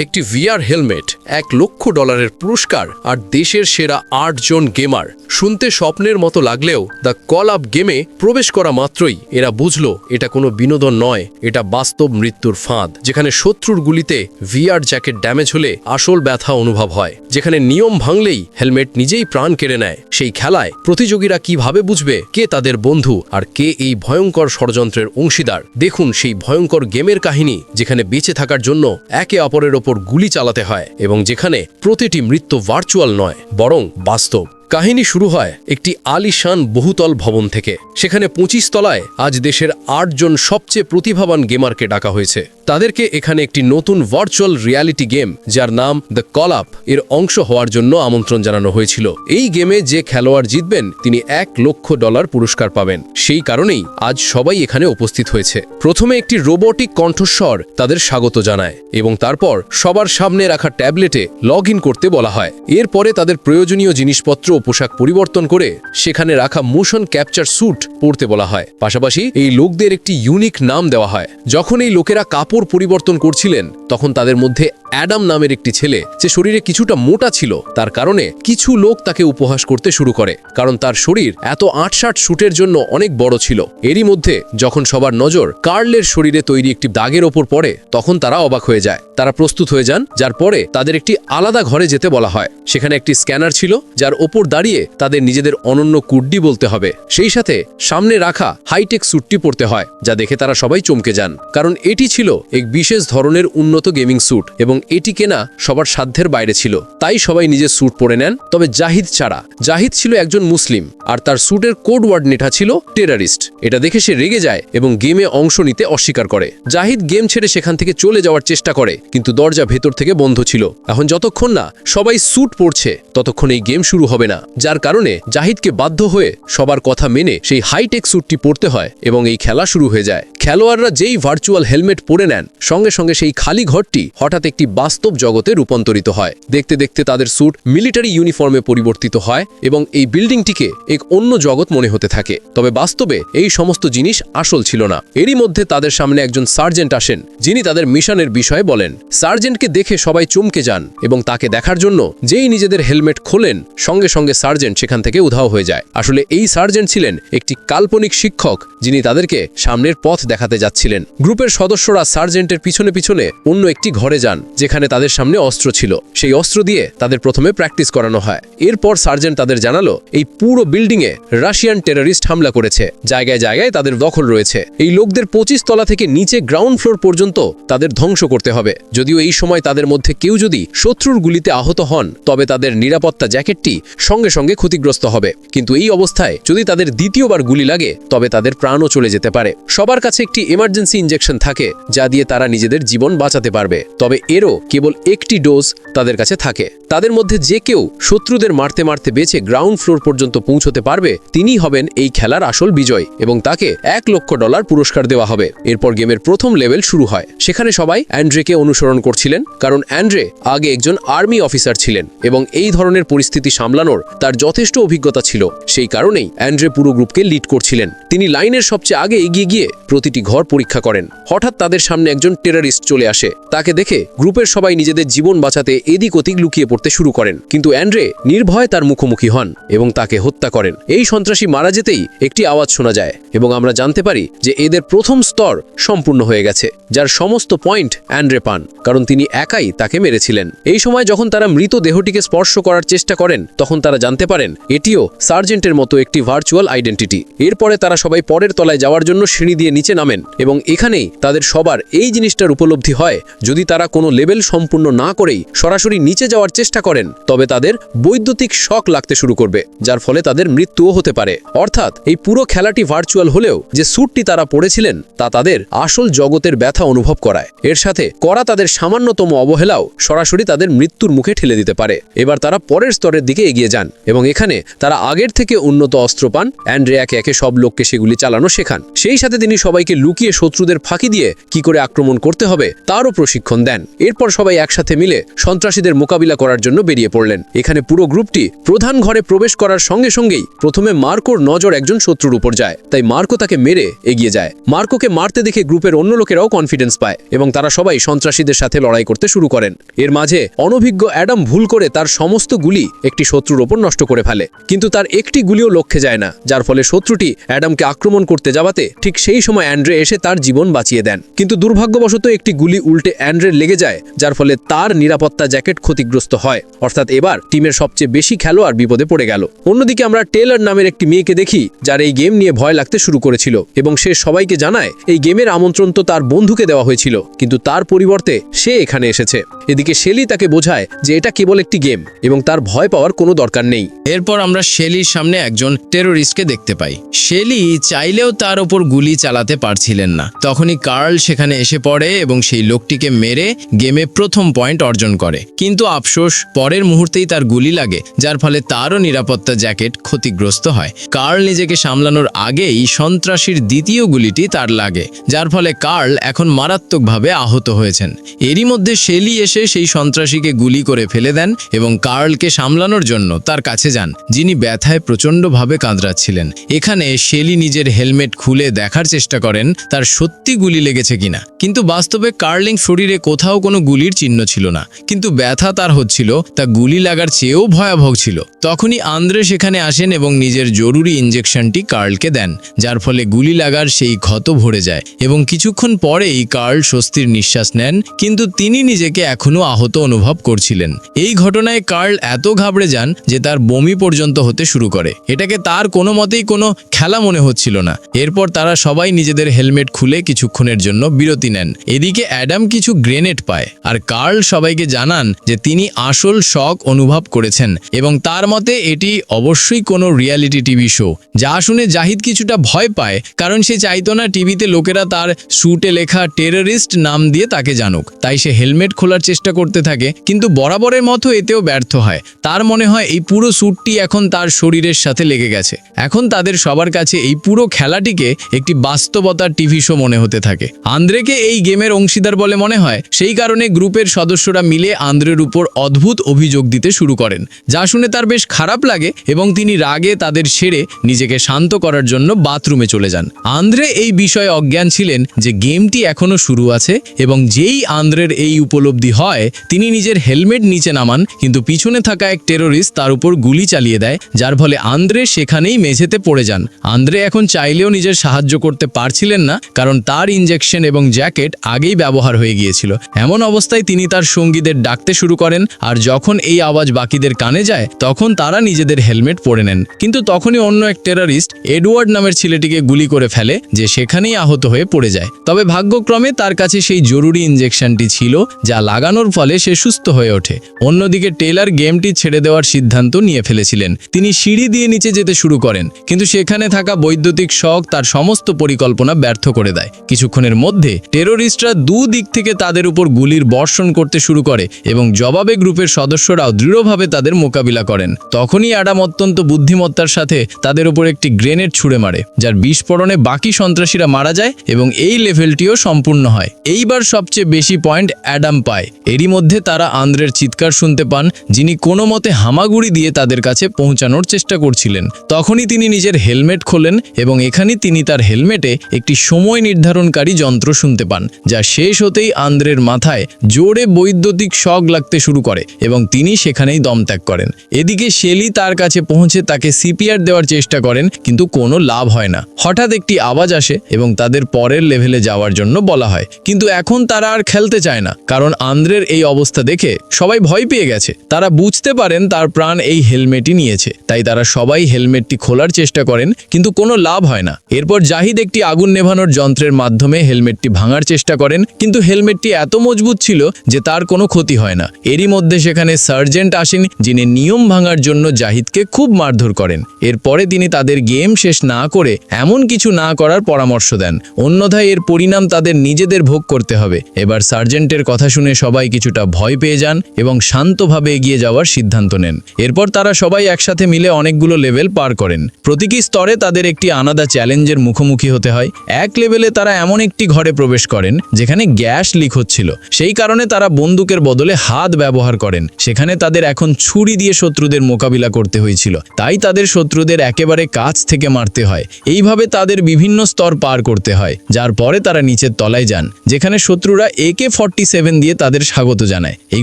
একটি VR helmet এক লক্ষ ডলারের পুরস্কার আর দেশের সেরা আটজন গেমার। শুনতে স্বপ্নের মতো লাগলেও দ্য কল আপ গেমে প্রবেশ করা মাত্রই এরা বুঝল এটা কোনো বিনোদন নয়, এটা বাস্তব মৃত্যুর ফাঁদ, যেখানে শত্রুর গুলিতে ভিআর জ্যাকেট ড্যামেজ হলে আসল ব্যথা অনুভব হয়, যেখানে নিয়ম ভাঙলেই হেলমেট নিজেই প্রাণ কেড়ে নেয়। সেই খেলায় প্রতিযোগীরা কীভাবে বুঝবে কে তাদের বন্ধু আর কে এই ভয়ঙ্কর ষড়যন্ত্রের অংশীদার? দেখুন সেই ভয়ঙ্কর গেমের কাহিনী, যেখানে বেঁচে থাকার জন্য একে অপরের ওপর গুলি চালাতে হয় এবং যেখানে প্রতিটি মৃত্যু ভার্চুয়াল নয়, বরং বাস্তব। কাহিনী শুরু হয় একটি আলিশান বহুতল ভবন থেকে। সেখানে পঁচিশ তলায় আজ দেশের আটজন সবচেয়ে প্রতিভাবান গেমারকে ডাকা হয়েছে। তাদেরকে এখানে একটি নতুন ভার্চুয়াল রিয়ালিটি গেম যার নাম দ্য কল আপ এর অংশ হওয়ার জন্য আমন্ত্রণ জানানো হয়েছিল। এই গেমে যে খেলোয়াড় জিতবেন, তিনি এক লক্ষ ডলার পুরস্কার পাবেন। সেই কারণেই আজ সবাই এখানে উপস্থিত হয়েছে। প্রথমে একটি রোবটিক কণ্ঠস্বর তাদের স্বাগত জানায়, এবং তারপর সবার সামনে রাখা ট্যাবলেটে লগ করতে বলা হয়। এরপরে তাদের প্রয়োজনীয় জিনিসপত্র ও পোশাক পরিবর্তন করে সেখানে রাখা মোশন ক্যাপচার স্যুট পরতে বলা হয়। পাশাপাশি এই লোকদের একটি ইউনিক নাম দেওয়া হয়। যখন এই লোকেরা কাপড় পরিবর্তন করছিলেন তখন তাদের মধ্যে অ্যাডাম নামের একটি ছেলে, যে শরীরে কিছুটা মোটা ছিল, তার কারণে কিছু লোক তাকে উপহাস করতে শুরু করে, কারণ তার শরীর এত আটষাট শুটের জন্য অনেক বড় ছিল। এরই মধ্যে, যখন সবার নজর কার্লের শরীরে তৈরি একটি দাগের ওপর পড়ে, তখন তারা অবাক হয়ে যায়। তারা প্রস্তুত হয়ে যান, যার পরে তাদের একটি আলাদা ঘরে যেতে বলা হয়। সেখানে একটি স্ক্যানার ছিল, যার ওপর দাঁড়িয়ে তাদের নিজেদের অনন্য কুড্ডি বলতে হবে। সেই সাথে সামনে রাখা হাইটেক স্যুটটি পরতে হয়, যা দেখে তারা সবাই চমকে যান। কারণ এটি ছিল এক বিশেষ ধরনের উন্নত গেমিং স্যুট এবং এটি কেনা সবার সাধ্যের বাইরে ছিল। তাই সবাই নিজের স্যুট পরে নেন। তবে জাহিদ ছাড়া। জাহিদ ছিল একজন মুসলিম আর তার স্যুটের কোড ওয়ার্ড নেঠা ছিল টেরারিস্ট। এটা দেখে সে রেগে যায় এবং গেমে অংশ নিতে অস্বীকার করে। জাহিদ গেম ছেড়ে সেখান থেকে চলে যাওয়ার চেষ্টা করে, কিন্তু দরজা ভেতর থেকে বন্ধ ছিল। এখন যতক্ষণ না সবাই স্যুট পরছে, ততক্ষণ এই গেম শুরু হবে না। যার কারণে জাহিদকে বাধ্য হয়ে সবার কথা মেনে সেই হাইটেক স্যুটটি পরতে হয় এবং এই খেলা শুরু হয়ে যায়। খেলোয়াড়রা যেই ভার্চুয়াল হেলমেট পরে নেন, সঙ্গে সঙ্গে সেই খালি ঘরটি হঠাৎ একটি বাস্তব জগতে রূপান্তরিত হয়। দেখতে দেখতে তাদের স্যুট মিলিটারি ইউনিফর্মে পরিবর্তিত হয় এবং এই বিল্ডিংটিকে এক অন্য জগৎ মনে হতে থাকে। তবে বাস্তবে এই সমস্ত জিনিস আসল ছিল না। এরই মধ্যে তাদের সামনে একজন সার্জেন্ট আসেন, যিনি তাদের মিশনের বিষয়ে বলেন। সার্জেন্টকে দেখে সবাই চমকে যান এবং তাকে দেখার জন্য যেই নিজেদের হেলমেট খোলেন, সঙ্গে সঙ্গে সার্জেন্ট সেখান থেকে উধাও হয়ে যায়। আসলে এই সার্জেন্ট ছিলেন একটি কাল্পনিক শিক্ষক, যিনি তাদেরকে সামনের পথ দেখাতে যাচ্ছিলেন। গ্রুপের সদস্যরা সার্জেন্টের পিছনে পিছনে অন্য একটি ঘরে যান যেখানে তাদের সামনে অস্ত্র ছিল। সেই অস্ত্র দিয়ে তাদের প্রথমে প্র্যাকটিস করানো হয়। এরপর সার্জেন্ট তাদের জানালো, এই পুরো বিল্ডিংয়ে রাশিয়ান টেররিস্ট হামলা করেছে। জায়গায় জায়গায় তাদের দখল রয়েছে। এই লোকদের পঁচিশ তলা থেকে নিচে গ্রাউন্ড ফ্লোর পর্যন্ত তাদের ধ্বংস করতে হবে। যদিও এই সময় তাদের মধ্যে কেউ যদি শত্রুর গুলিতে আহত হন, তবে তাদের নিরাপত্তা জ্যাকেটটি সঙ্গে সঙ্গে ক্ষতিগ্রস্ত হবে। কিন্তু এই অবস্থায় যদি তাদের দ্বিতীয়বার গুলি লাগে, তবে তাদের প্রাণও চলে যেতে পারে। সবার কাছে একটি এমার্জেন্সি ইঞ্জেকশন থাকে, যা দিয়ে তারা নিজেদের জীবন বাঁচাতে পারবে। তবে এরও কেবল একটি ডোজ তাদের কাছে থাকে। তাদের মধ্যে যে কেউ শত্রুদের মারতে মারতে বেঁচে গ্রাউন্ড ফ্লোর পর্যন্ত পৌঁছতে পারবে তিনি হবেন এই খেলার আসল বিজয় এবং তাকে এক লক্ষ ডলার পুরস্কার দেওয়া হবে। এরপর গেমের প্রথম লেভেল শুরু হয়। সেখানে সবাই অ্যান্ড্রেকে অনুসরণ করছিলেন, কারণ অ্যান্ড্রে আগে একজন আর্মি অফিসার ছিলেন এবং এই ধরনের পরিস্থিতি সামলানোর তার যথেষ্ট অভিজ্ঞতা ছিল। সেই কারণেই অ্যান্ড্রে পুরো গ্রুপকে লিড করছিলেন। তিনি লাইনের সবচেয়ে আগে এগিয়ে গিয়ে প্রতিটি ঘর পরীক্ষা করেন। হঠাৎ তাদের সামনে একজন টেরারিস্ট চলে আসে। তাকে দেখে গ্রুপের সবাই নিজেদের জীবন বাঁচাতে এদিক ওদিক লুকিয়ে পড়তে শুরু করেন। কিন্তু অ্যান্ড্রে নির্ভয়ে তার মুখোমুখি হন এবং তাকে হত্যা করেন। এই সন্ত্রাসী মারা যেতেই একটি আওয়াজ শোনা যায় এবং আমরা জানতে পারি যে এদের প্রথম স্তর সম্পূর্ণ হয়ে গেছে, যার সমস্ত পয়েন্ট অ্যান্ড্রে পান, কারণ তিনি একাই তাকে মেরেছিলেন। এই সময় যখন তারা মৃত দেহটিকে স্পর্শ করার চেষ্টা করেন, তখন তারা জানতে পারেন এটিও সার্জেন্টের মতো একটি ভার্চুয়াল আইডেন্টিটি। এরপরে তারা সবাই পরের তলায় যাওয়ার জন্য সিঁড়ি দিয়ে নিচে নামেন এবং এখানেই তাদের সবার এই জিনিসটার উপলব্ধি হয়, যদি তারা কোনো লেভেল সম্পূর্ণ না করেই সরাসরি নিচে যাওয়ার চেষ্টা করেন, তবে তাদের বৈদ্যুতিক শক লাগতে শুরু করবে, যার ফলে তাদের মৃত্যুও হতে পারে। অর্থাৎ, এই পুরো খেলাটি ভার্চুয়াল হলেও যে স্যুটটি তারা পড়েছিলেন, তা তাদের আসল জগতের ব্যথা অনুভব করায়। এর সাথে করা তাদের সামান্যতম অবহেলাও সরাসরি তাদের মৃত্যুর মুখে ঠেলে দিতে পারে। এবার তারা পরের স্তরের দিকে এগিয়ে যান এবং এখানে তারা আগের থেকে উন্নত অস্ত্র পান অ্যান্ড্রে একে একে সব লোককে সেগুলি চালানো শেখান। সেই সাথে তিনি সবাইকে লুকিয়ে শত্রুদের ফাঁকি দিয়ে কি করে আক্রমণ করতে হবে, তারও প্রশিক্ষণ দেন। এরপর সবাই একসাথে মিলে সন্ত্রাসীদের মোকাবিলা করার জন্য বেরিয়ে পড়লেন। এখানে পুরো গ্রুপটি প্রধান ঘরে প্রবেশ করার সঙ্গে সঙ্গেই প্রথমে মার্কোর নজর একজন শত্রুর উপর যায়। তাই মার্কো তাকে মেরে এগিয়ে যায়। মার্কোকে মারতে দেখে গ্রুপের অন্য লোকেরাও কনফিডেন্স পায় এবং তারা সবাই সন্ত্রাসীদের সাথে লড়াই করতে শুরু করেন। এর মাঝে অনভিজ্ঞ অ্যাডাম ভুল করে তার সমস্ত গুলি একটি শত্রুর ওপর নষ্ট করে ফেলে। কিন্তু তার একটি গুলিও লক্ষ্যে যায় না, যার ফলে শত্রুটি অ্যাডামকে আক্রমণ করতে যাওয়াতে ঠিক সেই সময় অ্যান্ড্রে এসে তার জীবন বাঁচিয়ে দেন। কিন্তু দুর্ভাগ্যবশত একটি গুলি উল্টে অ্যান্ড্রের লেগে যায় যার ফলে তার নিরাপত্তা জ্যাকেট ক্ষতিগ্রস্ত হয়। অর্থাৎ এবার টিমের সবচেয়ে বেশি খেলোয়াড় বিপদে পড়ে গেল। অন্যদিকে আমরা টেলর নামের একটি মেয়েকে দেখি, যার এই গেম নিয়ে ভয় লাগতে শুরু করেছিল এবং সে সবাইকে জানায়, এই গেমের আমন্ত্রণ তো তার বন্ধুকে দেওয়া হয়েছিল, কিন্তু তার পরিবর্তে সে এখানে এসেছে। এদিকে শেলি তাকে বোঝায় যে এটা কেবল একটি গেম এবং তার ভয় পাওয়ার কোনো দরকার নেই। এরপর আমরা শেলির সামনে একজন টেরোরিস্টকে দেখতে পাই। শেলি চাইলেও তার ওপর গুলি চালাতে পারছিলেন না। তখনই কার্ল সেখানে এসে পড়ে এবং সেই লোকটিকে মেরে গেমে প্রথম পয়েন্ট অর্জন করে। কিন্তু আফসোস, পরের মুহূর্তেই তার গুলি লাগে, যার ফলে তারও নিরাপত্তা জ্যাকেট ক্ষতিগ্রস্ত হয়। কার্ল নিজেকে সামলানোর আগেই সন্ত্রাসীর দ্বিতীয় গুলিটি তার লাগে, যার ফলে কার্ল এখন মারাত্মকভাবে আহত হয়েছেন। এরই মধ্যে শেলি এসে সেই সন্ত্রাসীকে গুলি করে ফেলে দেন এবং কার্লকে সামলানোর জন্য তার কাছে যান, যিনি ব্যথায় প্রচণ্ডভাবে কাঁদরাচ্ছিলেন। এখানে শেলি নিজের হেলমেট খুলে দেখার চেষ্টা করেন, তার সত্যি গুলি লেগেছে কিনা। কিন্তু বাস্তবে কার্লিং শরীরে কোথাও কোনো গুলির চিহ্ন ছিল না, কিন্তু ব্যথা তার হচ্ছিল, তা গুলি লাগার চেয়েও ভয়াবহ ছিল। তখনই আন্দ্রে সেখানে আসেন এবং নিজের জরুরি ইঞ্জেকশনটি কার্লকে দেন, যার ফলে গুলি লাগার সেই ক্ষত ভরে যায় এবং কিছুক্ষণ পরেই কার্ল স্বস্তির নিঃশ্বাস নেন, কিন্তু তিনি নিজেকে এখনও আহত অনুভব করছিলেন। এই ঘটনায় কার্ল এত ঘাবড়ে যান যে তার বমি পর্যন্ত হতে শুরু করে। এটাকে তার কোনো মতেই কোনো খেলা মনে হচ্ছিল না। এরপর তারা সবাই নিজেদের হেলমেট খুলে কিছুক্ষণের জন্য বিরতি নেন। এদিকে অ্যাডাম কিছু গ্রেনেড পায়। আর কার্ল সবাইকে জানান যে তিনি আসল শক অনুভব করেছেন এবং তার মতে এটি অবশ্যই কোনো রিয়ালিটি টিভি শো যা শুনে জাহিদ কিছুটা ভয় পায়, কারণ সে চাইতো না টিভিতে লোকেরা তার স্যুটে লেখা টেররিস্ট নাম দিয়ে তাকে জানুক। তাই সে হেলমেট খোলার চেষ্টা করতে থাকে, কিন্তু বরাবরের মতো এতেও ব্যর্থ হয়। তার মনে হয় এই পুরো স্যুটটি এখন তার শরীরের সাথে লেগে গেছে। এখন তাদের সবার কাছে এই পুরো খেলাটিকে একটি বাস্তবতার টিভি শো মনে হতে থাকে। আন্দ্রেকে এই গেমের অংশীদার বলে মনে হয়, সেই কারণে গ্রুপের সদস্যরা মিলে আন্দ্রের উপর অদ্ভুত অভিযোগ দিতে শুরু করেন। যা শুনে তার বেশ খারাপ লাগে এবং তিনি রাগে তাদের সেরে নিজেকে শান্ত করার জন্য বাথরুমে চলে যান। আন্দ্রে এই বিষয়ে অজ্ঞান ছিলেন যে গেমটি এখনও শুরু আছে এবং যেই আন্দ্রের এই উপলব্ধি হয়, তিনি নিজের হেলমেট নিচে নামান, কিন্তু পিছনে থাকা এক টেরোরিস্ট তার উপর গুলি চালিয়ে দেয়, যার ফলে আন্দ্রে সেখানেই মেঝেতে পড়ে যান। আন্দ্রে এখন চাইলেও নিজের সাহায্য করতে পারছিলেন না, কারণ তার ইঞ্জেকশন এবং জ্যাকেট আগেই ব্যবহার হয়ে গিয়েছিল। এমন অবস্থায় তিনি তার সঙ্গীদের ডাকতে শুরু করেন আর যখন এই আওয়াজ বাকিদের কানে যায়, তখন তারা নিজেদের হেলমেট পরে নেন। কিন্তু তখনই অন্য এক টেরারিস্ট, এডওয়ার্ড নামের ছেলেটিকে গুলি করে ফেলে, যে সেখানেই আহত হয়ে পড়ে যায়। তবে ভাগ্যক্রমে তার কাছে সেই জরুরি ইঞ্জেকশনটি ছিল, যা লাগানোর ফলে সে সুস্থ হয়ে ওঠে। অন্যদিকে টেলার গেমটি ছেড়ে দেওয়ার সিদ্ধান্ত নিয়ে ফেলেছিলেন। তিনি সিঁড়ি দিয়ে নিচে যেতে শুরু করেন, কিন্তু সেখানে থাকা বৈদ্যুতিক শখ তার সমস্ত পরিকল্পনা ব্যর্থ করে দেয়। কিছুক্ষণের মধ্যে টেরোরিস্টরা দু দিক থেকে তাদের উপর গুলির বর্ষণ করতে শুরু করে এবং জবাবে গ্রুপের সদস্যরাও দৃঢ়ভাবে তাদের মোকাবিলা করেন। তখনই অ্যাডাম অত্যন্ত বুদ্ধিমত্তার সাথে তাদের উপর একটি গ্রেনেড ছুড়ে মারে, যার বিস্ফোরণে বাকি সন্ত্রাসীরা মারা যায় এবং এই লেভেলটিও সম্পূর্ণ হয়। এইবার সবচেয়ে বেশি পয়েন্ট অ্যাডাম পায়। এরই মধ্যে তারা আন্দ্রের চিৎকার শুনতে পান, যিনি কোনো মতে হামাগুড়ি দিয়ে তাদের কাছে পৌঁছানোর চেষ্টা করছিলেন। তখনই তিনি নিজের হেলমেট খোলেন এবং এখানে তিনি তার হেলমেটে একটি সময় নির্ধারণকারী যন্ত্র শুনতে পান, যা শেষ হতেই আন্দ্রের মাথায় জোরে বৈদ্যুতিক শক লাগতে শুরু করে এবং তিনি সেখানেই দম ত্যাগ করেন। এদিকে শেলি তার কাছে পৌঁছে তাকে সিপিআর দেওয়ার চেষ্টা করেন, কিন্তু কোনো লাভ হয় না। হঠাৎ একটি আওয়াজ আসে এবং তাদের পরের লেভেলে যাওয়ার জন্য বলা হয়। কিন্তু এখন তারা আর খেলতে চায় না, কারণ আন্দ্রের এই অবস্থা দেখে সবাই ভয় পেয়ে গেছে। তারা বুঝতে পারেন তার প্রাণ এই হেলমেটই নিয়েছে, তাই তারা সবাই হেলমেটটি খোলার চেষ্টা করেন, কিন্তু কোনো লাভ হয় না। এরপর জাহিদ একটি আগুন নেভানোর যন্ত্রের মাধ্যমে হেলমেটটি ভাঙার চেষ্টা করেন, কিন্তু হেলমেটটি এত মজবুত ছিল যে তার কোনো ক্ষতি হয় না। এরই মধ্যে সেখানে সার্জেন্ট আসেন, যিনি নিয়ম ভাঙার জন্য জাহিদকে খুব মারধর করেন। এরপরে তিনি তাদের গেম শেষ না করে এমন কিছু না করার পরামর্শ দেন। অন্যথায় এর পরিণাম তাদের নিজেদের ভোগ করতে হবে। এবার সার্জেন্টের কথা শুনে সবাই কিছুটা ভয় পেয়ে যান এবং শান্তভাবে এগিয়ে যাওয়ার সিদ্ধান্ত নেন। এরপর তারা সবাই একসাথে মিলে অনেকগুলো লেভেল পার করেন। প্রতীকী স্তরে তাদের একটি আলাদা চ্যালেঞ্জের মুখোমুখি হতে হয়। এক লেভেলে তারা এমন একটি ঘরে প্রবেশ করেন, যেখানে গ্যাস লিক হচ্ছিল। সেই কারণে তারা বন্দুকের বদলে হাত ব্যবহার করেন। সেখানে তাদের এখন ছুরি দিয়ে শত্রুদের মোকাবিলা করতে হয়েছিল। তাই তাদের শত্রুদের একেবারে কাছ থেকে মারতে হয়। এইভাবে তাদের বিভিন্ন স্তর পার করতে হয়। যার পরে তারা নিচের তলায় যান, যেখানে শত্রুরা একে ফর্টি সেভেন দিয়ে তাদের স্বাগত জানায়। এই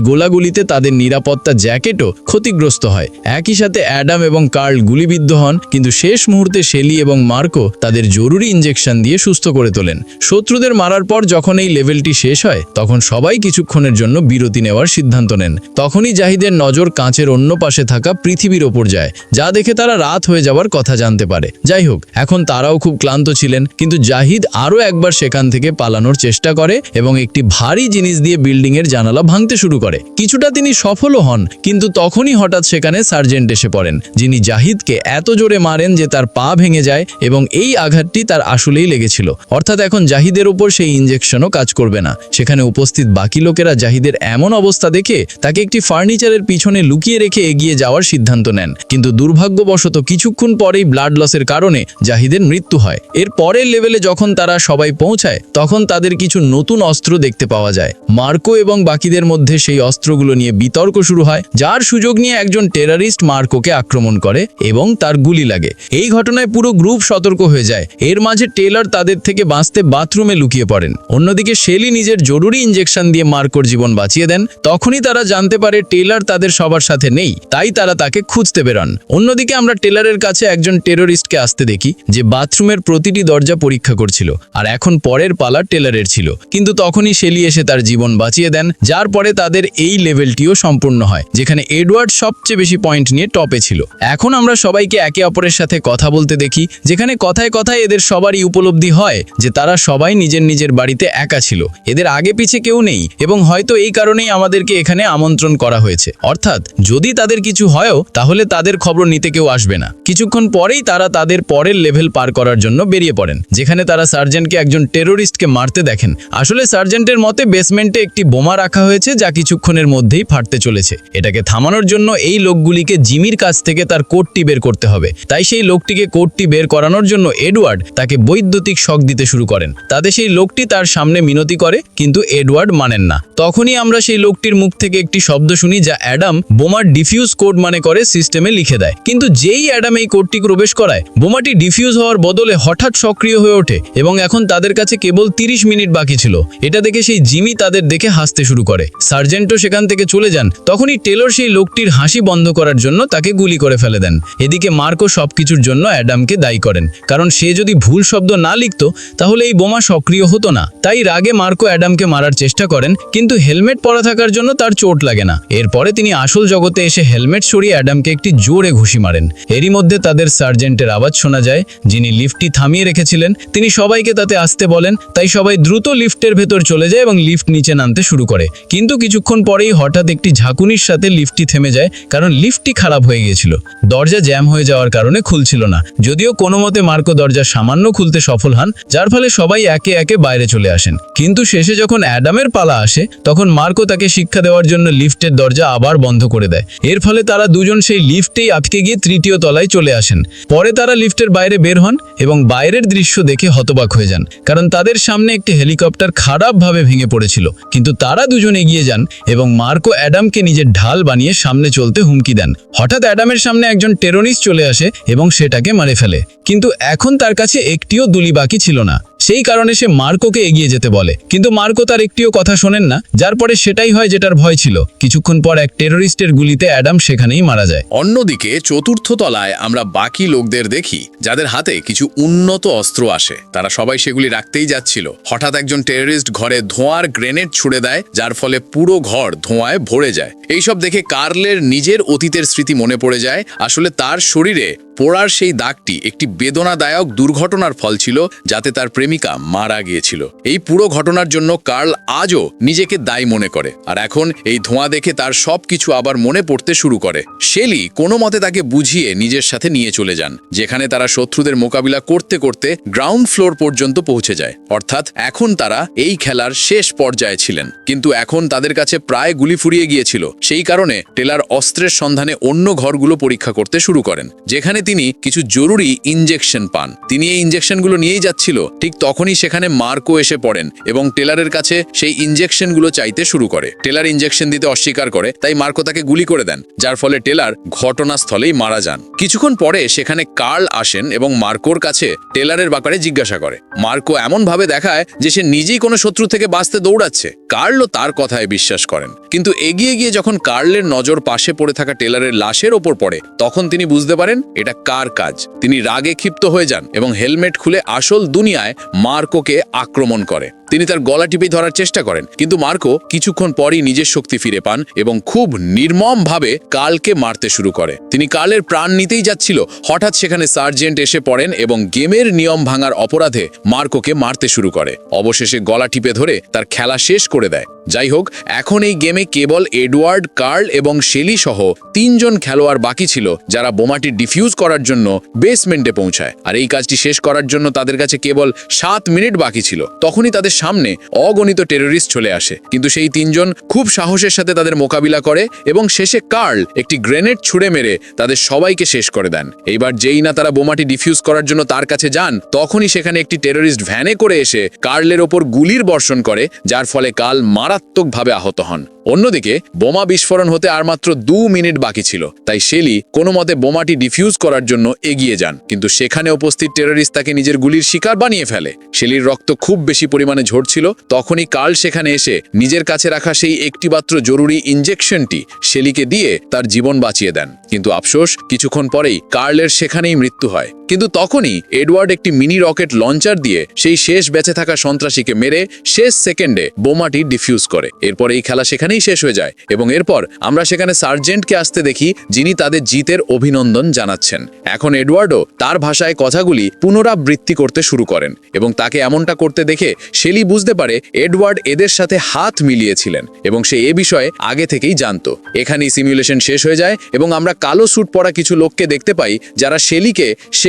গোলাগুলিতে তাদের নিরাপত্তা জ্যাকেটও ক্ষতিগ্রস্ত হয়। একই সাথে অ্যাডাম এবং কার্ল গুলিবিদ্ধ হন, কিন্তু শেষ মুহূর্তে শেলি এবং মার্কো তাদের জরুরি ইঞ্জেকশন দিয়ে সুস্থ করে তোলেন। শত্রুদের মারার পর যখন এই লেভেলটি শেষ হয়, তখন সবাই কিছুক্ষণের জন্য বিরতি নেওয়ার সিদ্ধান্ত নেন। তখনই জাহিদের নজর কাঁচের অন্য পাশে থাকা পৃথিবীর ওপর যায়। যা দেখে তারা রাত হয়ে যাওয়ার কথা জানতে পারে। যাই হোক, এখন তারাও খুব ক্লান্ত ছিলেন। কিন্তু জাহিদ আরও একবার সেখান থেকে পালানোর চেষ্টা করে এবং একটি ভারী জিনিস দিয়ে বিল্ডিং এর জানালা ভাঙতে শুরু করে। কিছুটা তিনি সফলও হন, কিন্তু তখনই হঠাৎ সেখানে সার্জেন্ট এসে পড়েন, যিনি জাহিদকে এত জোরে মারেন যে তার পা ভেঙে যায় এবং এই আঘাতটি তার আসলেই লেগেছিল। অর্থাৎ এখন জাহিদের উপর সেই ইঞ্জেকশনও কাজ করবে না। সেখানে উপস্থিত বাকি লোকেরা জাহিদের এমন অবস্থা দেখে তাকে একটি ফার্নিচারের পিছনে লুকিয়ে রেখে এগিয়ে যাওয়ার সিদ্ধান্ত নেন। কিন্তু দুর্ভাগ্যবশত কিছুক্ষণ পরেই ব্লাড লসের কারণে জাহিদের মৃত্যু হয়। এর পরের লেভেলে যখন তারা সবাই পৌঁছায়, তখন তাদের কিছু নতুন অস্ত্র দেখতে পাওয়া যায়। মার্কো এবং বাকিদের মধ্যে সেই অস্ত্রগুলো নিয়ে বিতর্ক শুরু হয়, যার সুযোগ নিয়ে একজন টেরারিস্ট মার্কোকে আক্রমণ করে এবং তার গুলি লাগে। এই ঘটনায় পুরো গ্রুপ সতর্ক হয়ে যায়। এর মাঝে টেলার তাদের থেকে বাঁচতে বাথরুমে লুকিয়ে পড়েন। অন্যদিকে শেলি নিজের জরুরি ইঞ্জেকশন দিয়ে মার্কোর জীবন বাঁচিয়ে দেন, তখনই তারা জানতে পারে টেলার তাদের সবার সাথে নেই, তাই তারা তাকে খুঁজতে বেরোন। অন্যদিকে আমরা টেলারের কাছে একজন টেরোরিস্টকে আসতে দেখি, যে বাথরুমের প্রতিটি দরজা পরীক্ষা করছিল, আর এখন পরের পালা টেলারের ছিল। কিন্তু তখনই শেলি এসে তার জীবন বাঁচিয়ে দেন, যার পরে তাদের এই লেভেলটিও সম্পূর্ণ হয়, যেখানে এডওয়ার্ড সবচেয়ে বেশি পয়েন্ট নিয়ে টপে ছিল। এখন আমরা সবাইকে একে অপরের সাথে কথা বলতে দেখি, যেখানে কথায় কথায় এদের সবারই উপলব্ধি হয়, যে তারা সবাই নিজের নিজের বাড়িতে একা ছিল। এদের আগে পিছে কেউ নেই এবং হয়তো এই কারণেই আমাদেরকে এখানে আমন্ত্রণ করা হয়েছে। অর্থাৎ যদি তাদের কিছু হয়ও, তাহলে তাদের খবর নিতে কেউ আসবে না। কিছুক্ষণ পরেই তারা তাদের পরের লেভেল পার করার জন্য বেরিয়ে পড়েন, যেখানে তারা সার্জেন্টকে একজন টেরোরিস্টকে মারতে দেখেন। আসলে সার্জেন্টের মতে বেসমেন্টে একটি বোমা রাখা হয়েছে যা কিছুক্ষণের মধ্যেই ফাটতে চলেছে। এটাকে থামানোর জন্য এই লোকগুলিকে জিমির কাছ থেকে তার কোডটি বের করতে হবে। তাই সেই লোকটিকে কোডটি বের করানোর জন্য এডওয়ার্ড তাকে বৈদ্যুতিক শক দিতে শুরু করেন। তাতে সেই লোকটি তার সামনে মিনতি করে, কিন্তু এডওয়ার্ড মানেন না। তখনই আমরা সেই লোকটির মুখ থেকে একটি শব্দ শুনি যা অ্যাডাম বোমার ডিফিউজ কোড মানে করে সিস্টেমে লিখে দেয়। কিন্তু যেই অ্যাডাম এই কোডটি প্রবেশ করায়, বোমাটি ডিফিউজ হওয়ার বদলে হঠাৎ সক্রিয় হয়ে ওঠে এবং এখন তাদের কাছে কেবল তিরিশ মিনিট বাকি ছিল। এটা দেখে সেই জিমি তাদের দেখে হাসতে শুরু করে। সার্জেন্টও সেখান থেকে চলে যান। তখনই টেলর সেই লোকটির হাসি বন্ধ করার জন্য তাকে গুলি করে ফেলে দেন। এদিকে মার্কো সবকিছুর জন্য অ্যাডামকে দায়ী করেন। কারণ সে যদি ভুল শব্দ না লিখত, তাহলে এই বোমা সক্রিয় হতো না। তাই রাগে মার্কো অ্যাডামকে মারার চেষ্টা করেন, কিন্তু হেলমেট পরা থাকার জন্য তার চোট লাগে না। এরপরে তিনি আসল জগতে এসে হেলমেট সরিয়ে অ্যাডামকে একটি জোরে ঘুষি মারেন। এরই মধ্যে তাদের সার্জেন্টের আওয়াজ শোনা যায়, যিনি লিফটটি থামিয়ে রেখেছিলেন। তিনি সবাইকে তাতে আসতে বলেন, তাই সবাই দ্রুত লিফটের ভেতর চলে যায় এবং লিফট নিচে নামতে শুরু করে। কিন্তু কিছুক্ষণ পরেই হঠাৎ একটি ঝাঁকুনির সাথে লিফটটি থেমে যায়, কারণ লিফটটি খারাপ হয়ে গিয়েছিল। দরজা জ্যাম হয়ে যাওয়ার কারণে খুলছিল না। যদিও কোনো মতে মার্কো দরজা সামান্য খুলতে সফল হন, যার ফলে সবাই একে একে বাইরে চলে আসেন। কিন্তু শেষে যখন অ্যাডামের পালা আসে, তখন মার্কো তাকে শিক্ষা দেওয়ার জন্য লিফটের দরজা আবার বন্ধ করে দেয়। এর ফলে তারা দুজন সেই লিফটেই আটকে গিয়ে তৃতীয় তলায় চলে আসেন। পরে তারা লিফটের বাইরে বের হন এবং বাইরের দৃশ্য দেখে হতবাক হয়ে যান, কারণ তাদের সামনে একটি হেলিকপ্টার খারাপভাবে ভেঙে পড়েছিল। কিন্তু তারা দুজন এগিয়ে যান এবং মার্কো অ্যাডামকে নিজের ঢাল বানিয়ে সামনে চলতে হুমকি দেন। হঠাৎ অ্যাডামের সামনে একজন টেরোরিস্ট চলে আসে এবং সেটাকে মারে ফেলে। কিন্তু এখন তার কাছে একটিও দুলি বাকি ছিল না। সেই কারণে সে মার্কোকে এগিয়ে যেতে বলে। কিন্তু মার্কো তার একটিও কথা শোনেন না, যার পরে সেটাই হয় যেটার ভয় ছিল। কিছুক্ষণ পর এক টেরোরিস্টের গুলিতে অ্যাডাম সেখানেই মারা যায়। অন্যদিকে চতুর্থ তলায় আমরা বাকি লোকদের দেখি, যাদের হাতে কিছু উন্নত অস্ত্র আসে। তারা সবাই সেগুলি রাখতেই যাচ্ছিল। হঠাৎ একজন টেররিস্ট ঘরে ধোঁয়ার গ্রেনেড ছুড়ে দেয়, যার ফলে পুরো ঘর ধোঁয়ায় ভরে যায়। এইসব দেখে কার্লের নিজের অতীতের স্মৃতি মনে পড়ে যায়। আসলে তার শরীরে পোড়ার সেই দাগটি একটি বেদনাদায়ক দুর্ঘটনার ফল ছিল, যাতে তার প্রেমিকা মারা গিয়েছিল। এই পুরো ঘটনার জন্য কার্ল আজও নিজেকে দায়ী মনে করে। আর এখন এই ধোঁয়া দেখে তার সব কিছু আবার মনে পড়তে শুরু করে। শেলি কোনো মতে তাকে বুঝিয়ে নিজের সাথে নিয়ে চলে যান, যেখানে তারা শত্রুদের মোকাবিলা করতে করতে গ্রাউন্ড ফ্লোর পর্যন্ত পৌঁছে যায়। অর্থাৎ এখন তারা এই খেলার শেষ পর্যায়ে ছিলেন। কিন্তু এখন তাদের কাছে প্রায় গুলি ফুরিয়ে গিয়েছিল। সেই কারণে টেলার অস্ত্রের সন্ধানে অন্য ঘরগুলো পরীক্ষা করতে শুরু করেন, যেখানে তিনি কিছু জরুরি ইঞ্জেকশন পান। তিনি এই ইনজেকশনগুলো নিয়েই যাচ্ছিল, ঠিক তখনই সেখানে মার্কো এসে পড়েন এবং টেলারের কাছে সেই ইঞ্জেকশনগুলো চাইতে শুরু করে। টেলার ইঞ্জেকশন দিতে অস্বীকার করে, তাই মার্কো তাকে গুলি করে দেন, যার ফলে টেলার ঘটনাস্থলেই মারা যান। কিছুক্ষণ পরে সেখানে কার্ল আসেন এবং মার্কোর কাছে টেলারের ব্যাপারে জিজ্ঞাসা করে। মার্কো এমনভাবে দেখায় যে সে নিজেই কোনো শত্রু থেকে বাঁচতে দৌড়াচ্ছে। কার্লও তার কথায় বিশ্বাস করেন। কিন্তু এগিয়ে গিয়ে যখন কার্লের নজর পাশে পড়ে থাকা টেলারের লাশের ওপর পড়ে, তখন তিনি বুঝতে পারেন এটা কার কাজ। তিনি রাগে ক্ষিপ্ত হয়ে যান এবং হেলমেট খুলে আসল দুনিয়ায় মার্কোকে আক্রমণ করে। তিনি তার গলা টিপে ধরার চেষ্টা করেন। কিন্তু মার্কো কিছুক্ষণ পরই নিজের শক্তি ফিরে পান এবং খুব নির্মমভাবে কালকে মারতে শুরু করে। তিনি কালের প্রাণ নিতেই যাচ্ছিল। হঠাৎ সেখানে সার্জেন্ট এসে পড়েন এবং গেমের নিয়ম ভাঙার অপরাধে মার্কোকে মারতে শুরু করে। অবশেষে গলা টিপে ধরে তার খেলা শেষ করে দেয়। যাই হোক, এখন এই গেমে কেবল এডওয়ার্ড, কার্ল এবং শেলি সহ তিনজন খেলোয়াড় বাকি ছিল, যারা বোমাটি ডিফিউজ করার জন্য বেসমেন্টে পৌঁছায়। আর এই কাজটি শেষ করার জন্য তাদের কাছে কেবল সাত মিনিট বাকি ছিল। তখনই তাদের সামনে অগণিত টেরোরিস্ট চলে আসে। কিন্তু সেই তিনজন খুব সাহসের সাথে তাদের মোকাবিলা করে এবং শেষে কার্ল একটি গ্রেনেড ছুড়ে মেরে তাদের সবাইকে শেষ করে দেন। এইবার যেই না তারা বোমাটি ডিফিউজ করার জন্য তার কাছে যান, তখনই সেখানে একটি টেরোরিস্ট ভ্যানে করে এসে কার্লের ওপর গুলির বর্ষণ করে, যার ফলে কাল মারাত্মকভাবে আহত হন। অন্যদিকে, বোমা বিস্ফোরণ হতে আর মাত্র দু মিনিট বাকি ছিল, তাই শেলি কোনো মতে বোমাটি ডিফিউজ করার জন্য এগিয়ে যান। কিন্তু সেখানে উপস্থিত টেররিস্ট তাকে নিজের গুলির শিকার বানিয়ে ফেলে। শেলির রক্ত খুব বেশি পরিমাণে ঝরছিল, তখনই কার্ল সেখানে এসে নিজের কাছে রাখা সেই একটিমাত্র জরুরি ইঞ্জেকশনটি শেলিকে দিয়ে তার জীবন বাঁচিয়ে দেন। কিন্তু আফসোস, কিছুক্ষণ পরেই কার্লের সেখানেই মৃত্যু হয়। কিন্তু তখনই এডওয়ার্ড একটি মিনি রকেট লঞ্চার দিয়ে সেই শেষ বেঁচে থাকা সন্ত্রাসীকে মেরে শেষ সেকেন্ডে বোমাটি ডিফিউজ করে। এরপর এই খেলা সেখানেই শেষ হয়ে যায় এবং এরপর আমরা সেখানে সার্জেন্টকে আসতে দেখি, যিনি তাদের জিতের অভিনন্দন জানাচ্ছেন। এখন এডওয়ার্ডও তার ভাষায় কথাগুলি পুনরাবৃত্তি করতে শুরু করেন এবং তাকে এমনটা করতে দেখে শেলি বুঝতে পারে এডওয়ার্ড এদের সাথে হাত মিলিয়েছিলেন এবং সে এ বিষয়ে আগে থেকেই জানতো। এখানেই সিমুলেশন শেষ হয়ে যায় এবং আমরা কালো স্যুট পরা কিছু লোককে দেখতে পাই, যারা শেলিকে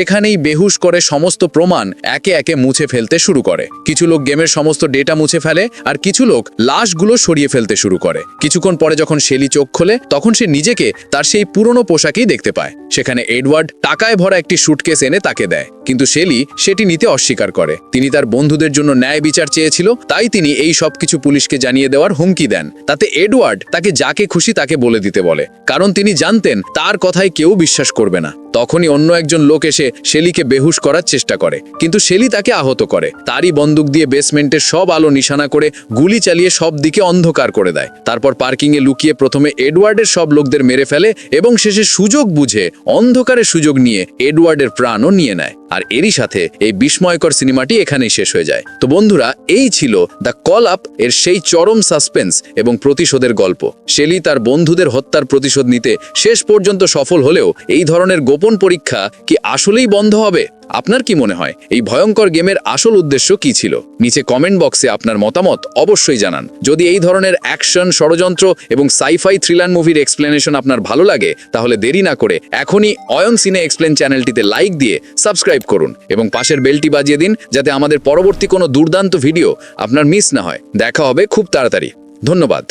সেখানেই বেহুশ করে সমস্ত প্রমাণ একে একে মুছে ফেলতে শুরু করে। কিছু লোক গেমের সমস্ত ডেটা মুছে ফেলে আর কিছু লোক লাশগুলো সরিয়ে ফেলতে শুরু করে। কিছুক্ষণ পরে যখন শেলি চোখ খোলে, তখন সে নিজেকে তার সেই পুরনো পোশাকেই দেখতে পায়। সেখানে এডওয়ার্ড টাকায় ভরা একটি সুটকেস এনে তাকে দেয়। কিন্তু শেলি সেটি নিতে অস্বীকার করে। তিনি তার বন্ধুদের জন্য ন্যায় বিচার চেয়েছিল, তাই তিনি এই সব কিছু পুলিশকে জানিয়ে দেওয়ার হুমকি দেন। তাতে এডওয়ার্ড তাকে যাকে খুশি তাকে বলে দিতে বলে, কারণ তিনি জানতেন তার কথায় কেউ বিশ্বাস করবে না। তখনই অন্য একজন লোক এসে শেলিকে বেহুশ করার চেষ্টা করে। কিন্তু শেলি তাকে আহত করে। তারই বন্দুক দিয়ে বেসমেন্টের সব আলো নিশানা করে গুলি চালিয়ে সব দিকে অন্ধকার করে দেয়। তারপর পার্কিংয়ে লুকিয়ে প্রথমে এডওয়ার্ডের সব লোকদের মেরে ফেলে এবং শেষে সুযোগ বুঝে অন্ধকারের সুযোগ নিয়ে এডওয়ার্ডের প্রাণও নিয়ে নেয়। আর এরই সাথে এই বিস্ময়কর সিনেমাটি এখানেই শেষ হয়ে যায়। তো বন্ধুরা, এই ছিল দ্য কল আপ এর সেই চরম সাসপেন্স এবং প্রতিশোধের গল্প। শেলি তার বন্ধুদের হত্যার প্রতিশোধ নিতে শেষ পর্যন্ত সফল হলেও এই ধরনের গোপন পরীক্ষা কি আসলেই বন্ধ হবে? আপনার কি মনে হয়, এই ভয়ঙ্কর গেমের আসল উদ্দেশ্য কি ছিল? নিচে কমেন্ট বক্সে আপনার মতামত অবশ্যই জানান। যদি এই ধরনের অ্যাকশন ষড়যন্ত্র এবং সাইফাই থ্রিলার মুভির এক্সপ্লেনেশন আপনার ভালো লাগে, তাহলে দেরি না করে এখনই অয়ন সিনে এক্সপ্লেন চ্যানেলটিতে লাইক দিয়ে সাবস্ক্রাইব করুন এবং পাশের বেলটি বাজিয়ে দিন, যাতে আমাদের পরবর্তী কোনো দুর্দান্ত ভিডিও আপনার মিস না হয়। দেখা হবে খুব তাড়াতাড়ি। ধন্যবাদ।